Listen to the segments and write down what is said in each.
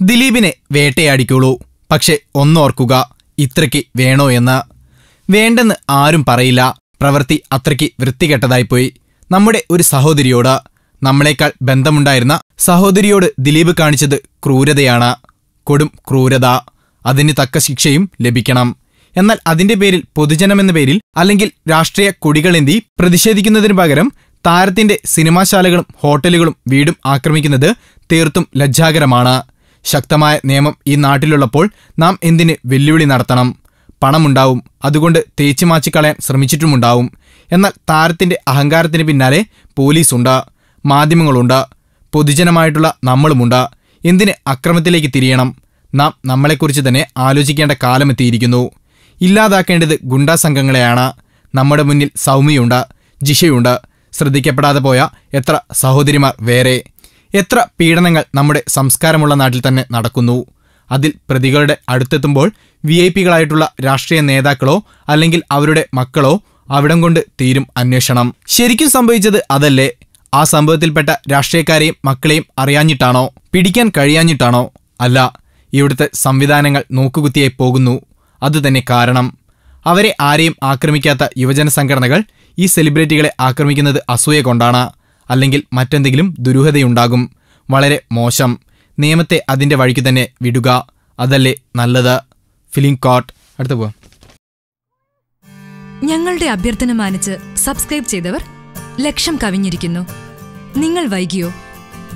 ദിലീപിനെ വേട്ടയാടിക്കോളൂ. പക്ഷെ ഒന്നോർക്കുക ഇത്രയ്ക്ക് വേണോ എന്ന്. വേണ്ടെന്ന് ആരും പറയില്ല. പ്രവൃത്തി അത്രയ്ക്ക് വൃത്തികെട്ടതായിപ്പോയി. നമ്മുടെ ഒരു സഹോദരിയോട് നമ്മളെക്കാൾ ബന്ധമുണ്ടായിരുന്ന സഹോദരിയോട് ദിലീപ് കാണിച്ചത് ക്രൂരതയാണ്. കൊടും ക്രൂരത. അതിന് തക്ക ശിക്ഷയും ലഭിക്കണം. എന്നാൽ അതിന്റെ പേരിൽ പൊതുജനമെന്ന പേരിൽ അല്ലെങ്കിൽ രാഷ്ട്രീയ കൊടികളെന്തി പ്രതിഷേധിക്കുന്നതിനു പകരം താരത്തിന്റെ സിനിമാശാലകളും ഹോട്ടലുകളും വീടും ആക്രമിക്കുന്നത് തീർത്തും ലജ്ജാകരമാണ്. ശക്തമായ നിയമം ഈ നാട്ടിലുള്ളപ്പോൾ നാം എന്തിന് വെല്ലുവിളി നടത്തണം? പണമുണ്ടാവും. അതുകൊണ്ട് തേച്ചു മാച്ചിക്കളയാൻ ശ്രമിച്ചിട്ടുമുണ്ടാവും. എന്നാൽ താരത്തിന്റെ അഹങ്കാരത്തിന് പിന്നാലെ പോലീസുണ്ട് മാധ്യമങ്ങളുണ്ട് പൊതുജനമായിട്ടുള്ള നമ്മളുമുണ്ട്. എന്തിന് അക്രമത്തിലേക്ക് തിരിയണം? നാം നമ്മളെക്കുറിച്ച് തന്നെ ആലോചിക്കേണ്ട കാലമെത്തിയിരിക്കുന്നു ഇല്ലാതാക്കേണ്ടത് ഗുണ്ടാ സംഘങ്ങളെയാണ്. നമ്മുടെ മുന്നിൽ സൗമ്യയുണ്ട് ജിഷയുണ്ട്. ശ്രദ്ധിക്കപ്പെടാതെ പോയ എത്ര സഹോദരിമാർ വേറെ എത്ര പീഡനങ്ങൾ നമ്മുടെ സംസ്കാരമുള്ള നാട്ടിൽ തന്നെ നടക്കുന്നു. അതിൽ പ്രതികളുടെ അടുത്തെത്തുമ്പോൾ വി ഐ പികളായിട്ടുള്ള രാഷ്ട്രീയ നേതാക്കളോ അല്ലെങ്കിൽ അവരുടെ മക്കളോ അവിടം കൊണ്ട് തീരും അന്വേഷണം. ശരിക്കും സംഭവിച്ചത് അതല്ലേ? ആ സംഭവത്തിൽപ്പെട്ട രാഷ്ട്രീയക്കാരെയും മക്കളെയും അറിയാഞ്ഞിട്ടാണോ? പിടിക്കാൻ കഴിയാഞ്ഞിട്ടാണോ? അല്ല ഇവിടുത്തെ സംവിധാനങ്ങൾ നോക്കുകുത്തിയായി പോകുന്നു. അതുതന്നെ കാരണം. അവരെ ആരെയും ആക്രമിക്കാത്ത യുവജന സംഘടനകൾ ഈ സെലിബ്രിറ്റികളെ ആക്രമിക്കുന്നത് അസൂയ കൊണ്ടാണ്. അല്ലെങ്കിൽ മറ്റെന്തെങ്കിലും ദുരൂഹതയുണ്ടാകും. വളരെ മോശം. നിയമത്തെ അതിന്റെ വഴിക്ക് തന്നെ വിടുക. അതല്ലേ നല്ലത്. ഫിലിം കോട്ട് അടുത്ത പോവാം. ഞങ്ങളുടെ അഭ്യർത്ഥന മാനിച്ച് സബ്സ്ക്രൈബ് ചെയ്തവർ ലക്ഷം കവിഞ്ഞിരിക്കുന്നു. നിങ്ങൾ വൈകിയോ?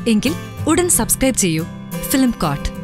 എങ്കിൽ ഉടൻ സബ്സ്ക്രൈബ് ചെയ്യൂ. Film coat